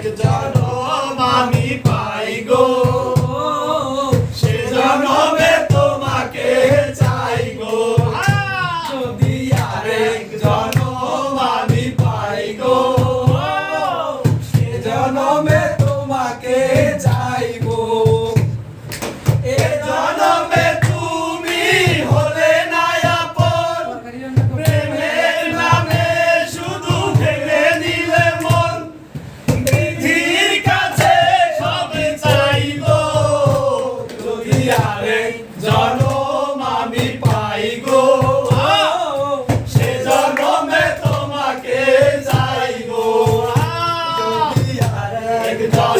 এক আমি পাই গো। সে জনমে তোমাকে চাই গো। যদি আরেক জন Italian.